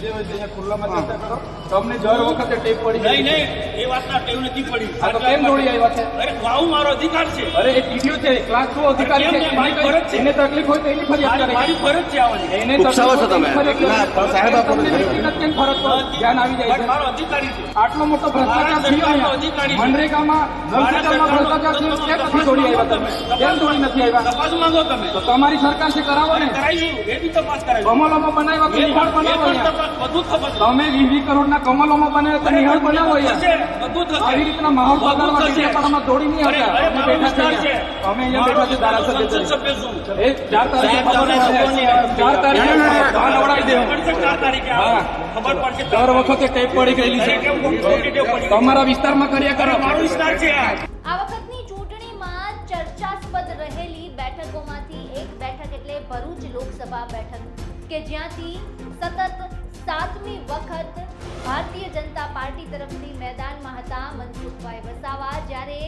જે હોય તે ખુલ્લામાં ચર્ચા કરો તમને દર વખતે ટેપ પડી નહીં નહીં એ વાતના ટેવ નથી પડી. આ તો કેમ દોડી આવ્યા છે? અરે આવું મારો અધિકાર છે. અરે એ ટીડીઓ છે ક્લાસ ટુ અધિકારી છે? મારી ફરજ છે. એને તકલીફ હોય તો એની ફરિયાદ કરે. મારી ફરજ છે આવવાની એને ઉપસાવો છો તમે? તકલીફ હોય તો એની ફરિયાદ કરે. ના, સાહેબ, આપો. કેમ ફરજ પર ધ્યાન આવી જાય છે. મારો અધિકારી છે. આટલો મોટો ભ્રષ્ટાચાર થયો અહીંયા. અધિકારી મનરેગામાં ભ્રષ્ટાચાર થયો. કેમ નથી દોડી આવ્યા તમે? કેમ દોડી નથી આવ્યા? તપાસ માંગો તમે. તો તમારી સરકાર છે કરાવો ને. કરાવીશું એ બી તપાસ બનાવ્યા બનાવો તમે વીસ વીસ કરોડના કમલોમાં બનાવ્યા તો નિહાળ બનાવો આવી રીતના માહોલ બધું બગાડવા. દોડી નહીં અમે બેઠા છે. ધારાસભ્ય એ ચાર તારીખે ચાર તારીખે ભાન અવડાવી દેવું. ચાર તારીખે. હા. દર વખતે ટેપ પડી ગયેલી છે? તમારા વિસ્તારમાં કર્યા કરો. મારો વિસ્તાર છે આ. આ વખતની ચૂંટણીમાં ચર્ચાસ્પદ રહેલી બેઠકોમાંથી એક બેઠક એટલે ભરૂચ લોકસભા બેઠક કે જ્યાંથી સતત સાતમી વખત ભારતીય જનતા પાર્ટી તરફથી મેદાનમાં હતા મનસુખભાઈ વસાવા, જ્યારે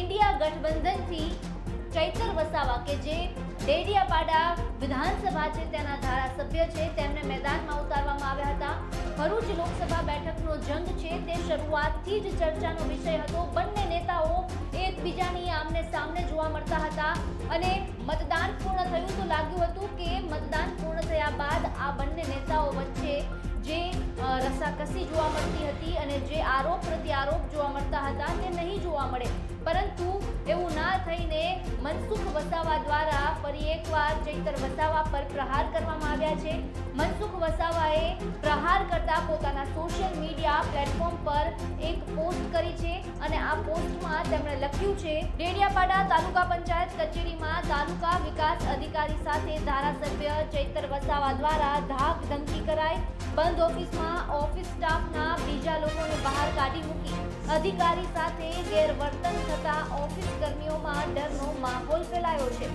ઇન્ડિયા ગઠબંધનથી ચૈતર વસાવા કે જે ડેડિયાપાડા વિધાનસભા છે, તેના ધારાસભ્ય છે, તેમને મેદાનમાં હતા ભરૂચ લોકસભા બેઠકનો જંગ છે તે શરૂઆતથી જ ચર્ચાનો વિષય હતો. બંને નેતાઓ એકબીજાની આમને સામને જોવા મળતા હતા અને મતદાન પૂર્ણ થયું તો લાગ્યું હતું કે મતદાન પૂર્ણ થયા બાદ આ બંને નેતાઓ વચ્ચે જે રસાકસી જોવા મળતી હતી અને જે આરોપ પ્રત્યારોપ જોવા મળતા હતા તે નહીં જોવા મળે. પરંતુ થઈને મનસુખ વસાવા દ્વારા ફરી એકવાર ચૈતર વસાવા પર પ્રહાર કરવામાં આવ્યા છે. મનસુખ વસાવાએ પ્રહાર કરતા પોતાના સોશિયલ મીડિયા પ્લેટફોર્મ પર એક પોસ્ટ કરી છે અને આ પોસ્ટમાં તેમણે લખ્યું છે, ડેડિયાપાડા તાલુકા પંચાયત કચેરીમાં તાલુકા વિકાસ અધિકારી સાથે ધારાસભ્ય ચૈતર વસાવા દ્વારા ધાક ધમકી કરાઈ. બંધ ઓફિસમાં ઓફિસ સ્ટાફના બીજા લોકોને બહાર કાઢી મૂકી અધિકારી સાથે ગેરવર્તન થતા ઓફિસ કર્મીઓમાં ડરનો માહોલ ફેલાયો છે.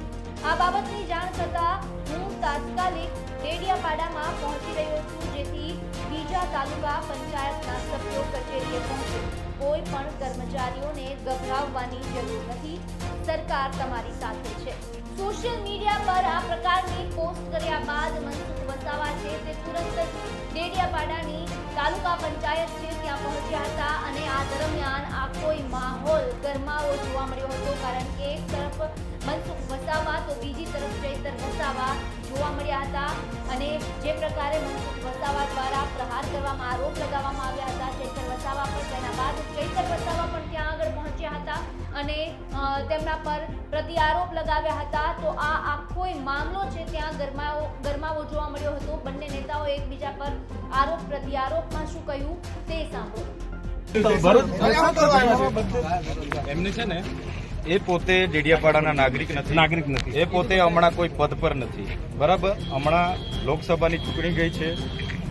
આ બાબતની જાણ થતાં હું તાત્કાલિક ડેડિયાપાડામાં પહોંચી રહ્યો છું, જેથી બીજા તાલુકા પંચાયતના સભ્યો કચેરીએ પહોંચે. કોઈ પણ કર્મચારીઓને ગભરાવવાની જરૂર નથી. સરકાર તમારી સાથે છે. સોશિયલ મીડિયા પર આ પ્રકારની પોસ્ટ કર્યા બાદ મનસુખ વસાવા છે તે તુરંત જ ડેડિયાપાડાની તાલુકા પંચાયત છે, ત્યાં પહોંચ્યા હતા અને આ દરમિયાન આ કોઈ માહોલ ગરમાવો જોવા મળ્યો હતો કારણ કે એક તરફ મનસુખ વસાવા, તો બીજી તરફ ચૈતર વસાવા જોવા મળ્યા હતા અને જે પ્રકારે મનસુખ વસાવા દ્વારા પ્રહાર કરવામાં, આરોપ લગાવવામાં આવ્યા હતા, ચૈતર વસાવા પર તેના બાદ અને તેમના પર પ્રતિ આરોપ લગાવ્યા હતા. તો આ આખો મામલો છે ત્યાં ગરમાવો ગરમાવો જોવા મળ્યો હતો. બંને નેતાઓ એકબીજા પર આરોપ પ્રતિ આરોપમાં શું કહ્યું તે સાંભળો. એમને છે ને એ પોતે ડેડિયાપાડાના નાગરિક નથી. નાગરિક નથી. એ પોતે હમણાં કોઈ પદ પર નથી. બરાબર? હમણાં લોકસભાની ચૂંટણી ગઈ છે.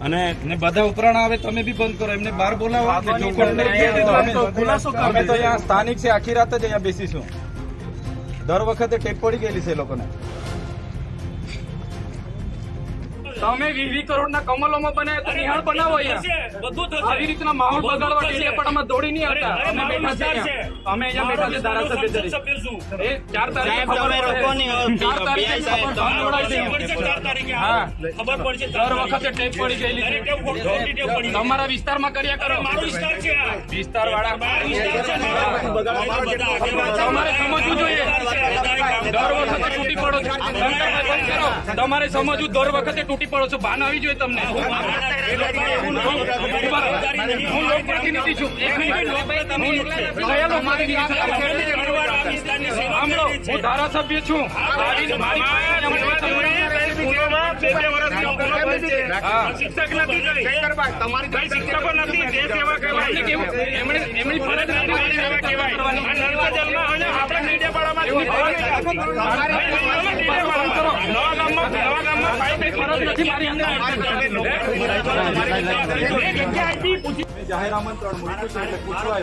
અને બધા ઉપરાણ આવે તમે બી બંધ કરો એમને બહાર બોલાવો. અમે તો- અહીંયા સ્થાનિક છે આખી રાત જ અહીંયા બેસીશું દર વખતે ટેપ પડી ગયેલી છે એ લોકોને તમે વીસ વીસ કરોડના કમલોમાં બનાવ્યા તો નિહાળ બનાવો બધું આવી રીતના માહોલ બગાડવા બગાડવા પણ અમે દોડી નહીં આવતા. અમે બેઠા છે. અમે અહીંયા બેઠા છે ધારાસભ્ય તરીકે. એ ચાર તારીખે ખબર ચાર તારીખે હા. ખબર પડશે દર વખતે ટેપ પડી ગયેલી? તમારા વિસ્તારમાં કર્યા કરો. વિસ્તાર છે આ. વિસ્તાર વાળા. તમારે સમજવું જોઈએ. દર વખતે તૂટી પડો. તમારે સમજવું દર વખતે તૂટી પડો છો બાન આવી જોઈએ તમને. હું લોકપ્રતિનિધિ છું. હું ધારાસભ્ય છું. શિક્ષક નથી એમને ફરજ નથી આપણે મીડિયાપાડામાં જ જાહેર આમંત્રણ મૂક્યું છે એટલે